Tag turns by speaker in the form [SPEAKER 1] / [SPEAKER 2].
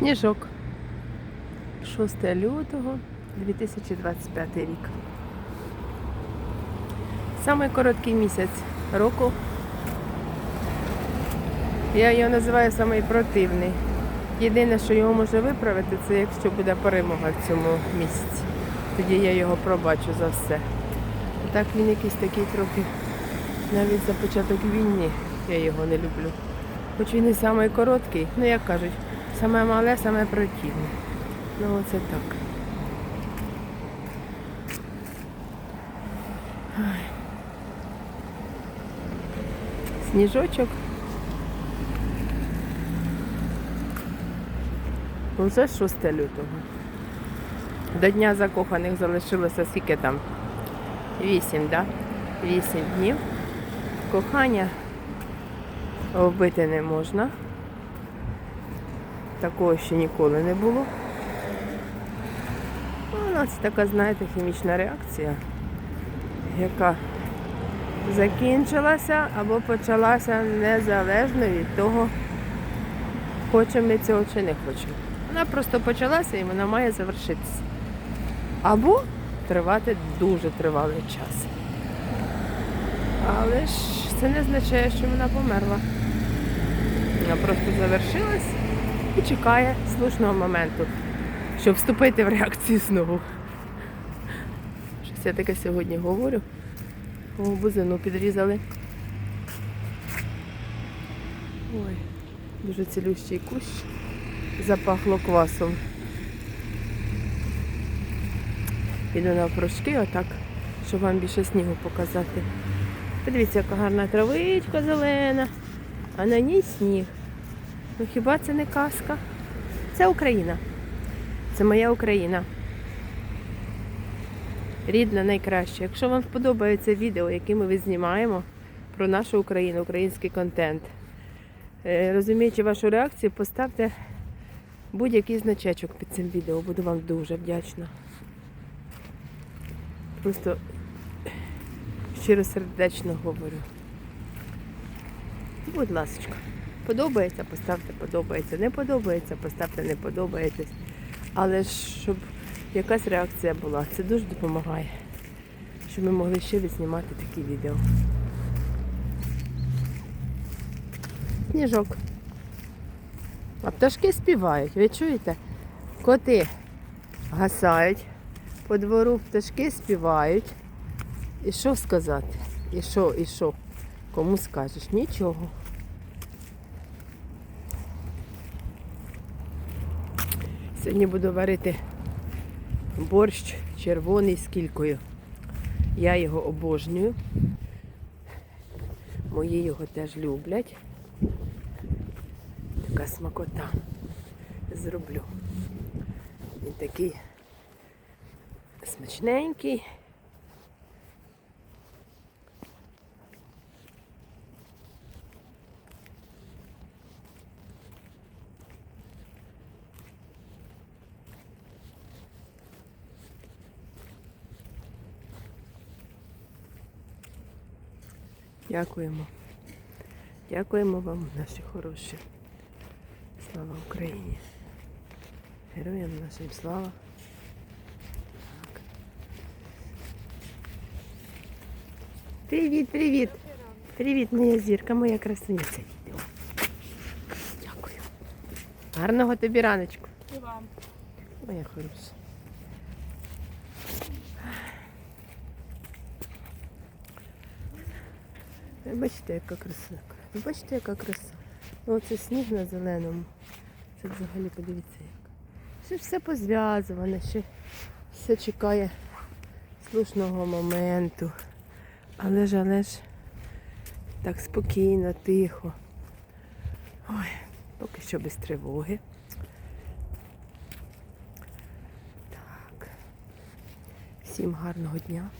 [SPEAKER 1] Сніжок. 6 лютого 2025 рік. Самий короткий місяць року. Я його називаю самий противний. Єдине, що його може виправити, це якщо буде перемога в цьому місяці. Тоді я його пробачу за все. А Так він якийсь такий трохи, навіть за початок війни я його не люблю. Хоч він і самий короткий, ну як кажуть, саме мале, саме противне. Ну оце так. Сніжочок. Уже 6 лютого. До Дня закоханих залишилося скільки там? Вісім, так? Вісім днів. Кохання вбити не можна. Такого ще ніколи не було. У нас така, знаєте, хімічна реакція, яка закінчилася або почалася незалежно від того, хочемо ми цього чи не хочемо. Вона просто почалася і вона має завершитися. Або тривати дуже тривалий час. Але ж це не означає, що вона померла. Вона просто завершилась і чекає слушного моменту, щоб вступити в реакцію знову. Щось я таке сьогодні говорю. О, бузину підрізали. Ой, дуже цілющий кущ. Запахло квасом. Піду на прошки, отак, щоб вам більше снігу показати. Подивіться, яка гарна травичка зелена, а на ній сніг. Ну хіба це не казка? Це Україна. Це моя Україна. Рідна найкраща. Якщо вам сподобається відео, яке ми знімаємо про нашу Україну, український контент, е, розуміючи вашу реакцію, поставте будь-який значечок під цим відео. Буду вам дуже вдячна. Просто щиро сердечно говорю. Будь ласка, подобається, поставте подобається. Не подобається, поставте не подобається. Але щоб якась реакція була, це дуже допомагає. Щоб ми могли ще відзнімати такі відео. Сніжок. А пташки співають, ви чуєте? Коти гасають по двору, пташки співають. І що сказати? І що, і що? Кому скажеш? Нічого. Сьогодні буду варити борщ червоний з кількою. Я його обожнюю. Мої його теж люблять. Така смакота. Зроблю. Він такий смачненький. Дякуємо. Дякуємо вам, наші хороші. Слава Україні. Героям нашим слава. Так. Привіт, привіт. Привіт, моя зірка, моя красуниця. Відео. Дякую. Гарного тобі раночку.
[SPEAKER 2] І вам.
[SPEAKER 1] Моя хороша. Бачите, яка краса. Ви бачите, яка краса. Ну, оце сніг на зеленому. Це взагалі подивіться як. Ж все позв'язуване, ще все чекає слушного моменту. Але ж, але ж так спокійно, тихо. Ой, поки що без тривоги. Так. Всім гарного дня.